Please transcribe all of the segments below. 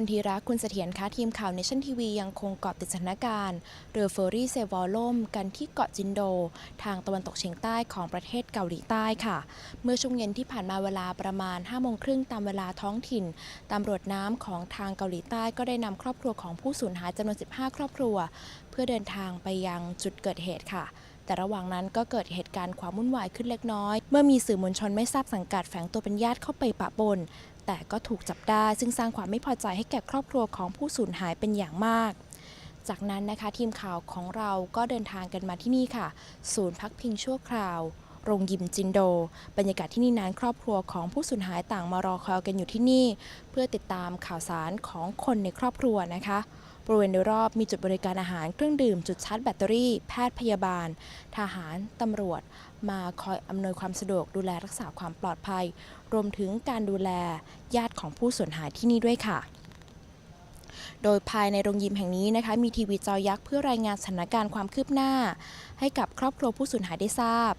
คุณธีระคุณเสถียรคะทีมข่าวเนชั่นทีวียังคงเกาะติดสถานการณ์เรือเฟอร์รี่เซวอลล่มกันที่เกาะจินโด ทางตะวันตกเฉียงใต้ของประเทศเกาหลีใต้ค่ะ เมื่อช่วงเย็นที่ผ่านมาเวลาประมาณ5โมงครึ่งตามเวลาท้องถิ่นตำรวจน้ำของทางเกาหลีใต้ก็ได้นำครอบครัวของผู้สูญหายจำนวน 15 ครอบครัว เพื่อเดินทางไปยังจุดเกิดเหตุค่ะแต่ระหว่างนั้นก็เกิดเหตุการณ์ความวุ่นวายขึ้นเล็กน้อย เมื่อมีสื่อมวลชนไม่ทราบสังกัดแฝงตัวเป็นญาติเข้าไปปะปน แต่ก็ถูกจับได้ซึ่งสร้างความไม่พอใจให้แก่ครอบครัวของผู้สูญหายเป็นอย่างมาก จากนั้นนะคะทีมข่าวของเราก็เดินทางกันมาที่นี่ค่ะ ศูนย์พักพิงชั่วคราว โรงยิมจินโด บรรยากาศที่นี่นั้นครอบครัวของผู้สูญหายต่างมารอคอยกันอยู่ที่นี่ เพื่อติดตามข่าวสารของคนในครอบครัวนะคะบริเวณโดยรอบมีจุดบริการอาหารเครื่องดื่มจุดชาร์จแบตเตอรี่ แพทย์พยาบาล ทหาร ตำรวจ มาคอยอำนวยความสะดวกดูแลรักษาความปลอดภัย รวมถึงการดูแลญาติของผู้สูญหายที่นี่ด้วยค่ะ โดยภายในโรงยิมแห่งนี้นะคะ มีทีวีจอยักษ์เพื่อรายงานสถานการณ์ความคืบหน้า ให้กับครอบครัวผู้สูญหายได้ทราบ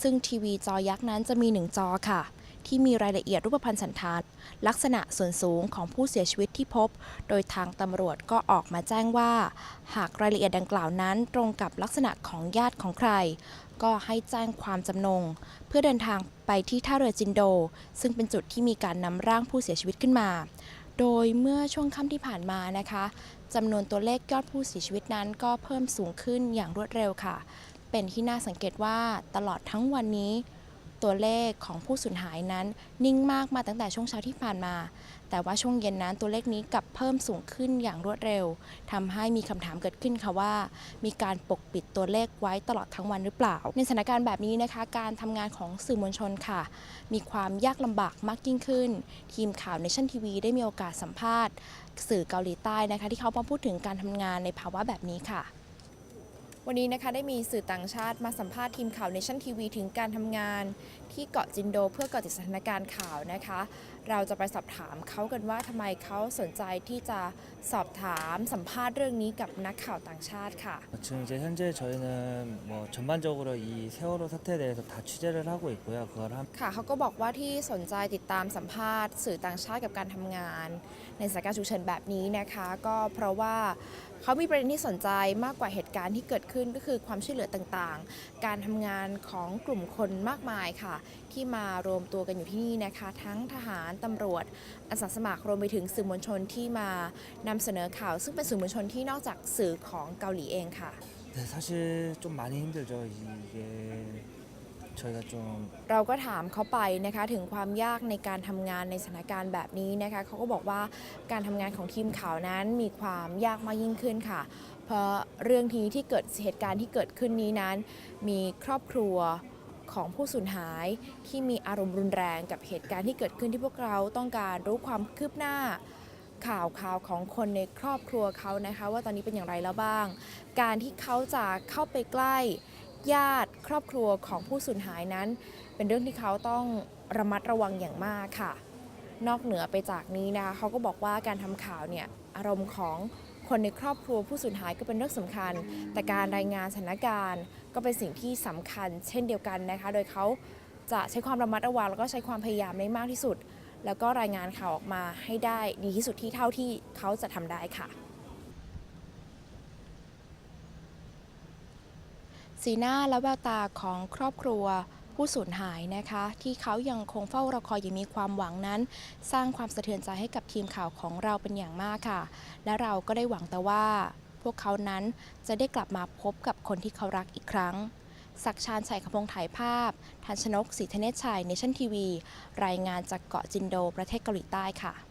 ซึ่งทีวีจอยักษ์นั้นจะมีหนึ่งจอค่ะ ที่มีรายละเอียดรูปพรรณสันฐาน ลักษณะส่วนสูงของผู้เสียชีวิตที่พบ โดยทางตำรวจก็ออกมาแจ้งว่า หากรายละเอียดดังกล่าวนั้น ตรงกับลักษณะของญาติของใคร ก็ให้แจ้งความจำนง เพื่อเดินทางไปที่ท่าเรือจินโด ซึ่งเป็นจุดที่มีการนำร่างผู้เสียชีวิตขึ้นมา โดยเมื่อช่วงค่ำที่ผ่านมานะคะจำนวนตัวเลขยอดผู้เสียชีวิตนั้นก็เพิ่มสูงขึ้นอย่างรวดเร็วค่ะ เป็นที่น่าสังเกตว่าตลอดทั้งวันนี้ ตัวเลขของผู้สูญหายนั้นนิ่งมากมาตั้งแต่ช่วงเช้าที่ผ่านมา แต่ว่าช่วงเย็นนั้นตัวเลขนี้กลับเพิ่มสูงขึ้นอย่างรวดเร็วทำให้มีคำถามเกิดขึ้นค่ะว่า มีการปกปิดตัวเลขไว้ตลอดทั้งวันหรือเปล่า ในสถานการณ์แบบนี้นะคะ การทำงานของสื่อมวลชนค่ะ มีความยากลำบากมากยิ่งขึ้น ทีมข่าว Nation TV ได้มีโอกาสสัมภาษณ์ สื่อเกาหลีใต้นะคะ ที่เขามาพูดถึงการทำงานในภาวะแบบนี้ค่ะ วันนี้นะคะได้มีสื่อต่างชาติมาสัมภาษณ์ทีมข่าว Nation TV ถึงการทำงานที่เกาะจินโด เพื่อเกาะติดสถานการณ์ข่าวนะคะ เราจะไปสอบถามเขากันว่าทำไมเขาสนใจที่จะสอบถามสัมภาษณ์เรื่องนี้กับนักข่าวต่างชาติค่ะ 지금 이제 현재 저희는 뭐 전반적으로 이 세월호 사태에 대해서 다 취재를 하고 있고요. 그걸 함 ค่ะเขาก็บอกว่าที่สนใจติดตามสัมภาษณ์ สื่อต่างชาติกับการทำงาน ในสถานการณ์ฉุกเฉินแบบนี้นะคะ ก็เพราะว่าเขามีประเด็นที่สนใจมากกว่าเหตุการณ์ที่เกิดขึ้นก็คือความช่วยเหลือต่างๆ การทำงานของกลุ่มคนมากมายค่ะ ที่มารวมตัวกันอยู่ที่นี่นะคะ ทั้งทหาร ตำรวจอาสาสมัครรวมไปถึงสื่อมวลชนที่มานำเสนอข่าว ซึ่งเป็นสื่อมวลชนที่นอกจากสื่อของเกาหลีเองค่ะ 네, 사실 좀 많이 힘들죠. 이게 저희가 좀 เราก็ถามเขาไปนะคะถึงความยากในการทำงานในสถานการณ์แบบนี้นะคะเขาก็บอกว่าการทำงานของทีมข่าวนั้นมีความยากมากยิ่งขึ้นค่ะ เพราะเรื่องนี้ที่เกิดเหตุการณ์ที่เกิดขึ้นนี้นั้น มีครอบครัว ของผู้สูญหาย ที่มีอารมณ์รุนแรงกับเหตุการณ์ที่เกิดขึ้นที่พวกเราต้องการรู้ความคืบหน้า ข่าวข่าวของคนในครอบครัวเขานะคะ ว่าตอนนี้เป็นอย่างไรแล้วบ้าง การที่เขาจะเข้าไปใกล้ญาติครอบครัวของผู้สูญหายนั้น เป็นเรื่องที่เขาต้องระมัดระวังอย่างมากค่ะ นอกเหนือไปจากนี้นะคะเขาก็บอกว่าการทำข่าวเนี่ยอารมณ์ของ คนในครอบครัวผู้สูญหายก็เป็นเรื่องสำคัญ แต่การรายงานสถานการณ์ ก็เป็นสิ่งที่สำคัญ เช่นเดียวกันนะคะ โดยเขาจะใช้ความระมัดระวังแล้วก็ใช้ความพยายามได้มากที่สุด แล้วก็รายงานข่าวออกมาให้ได้ดีที่สุดที่เท่าที่เขาจะทำได้ค่ะสีหน้าและแววตาของครอบครัว ผู้สูญหายนะคะ ที่เขายังคงเฝ้ารอคอยอย่างมีความหวังนั้น สร้างความสะเทือนใจให้กับทีมข่าวของเราเป็นอย่างมากค่ะ และเราก็ได้หวังแต่ว่า พวกเขานั้นจะได้กลับมาพบกับคนที่เขารักอีกครั้งศักชานชัยขพงถ่ายภาพทันชนกศรีธเนศชัยเนชั่นทีวี รายงานจากเกาะจินโดประเทศเกาหลีใต้ค่ะ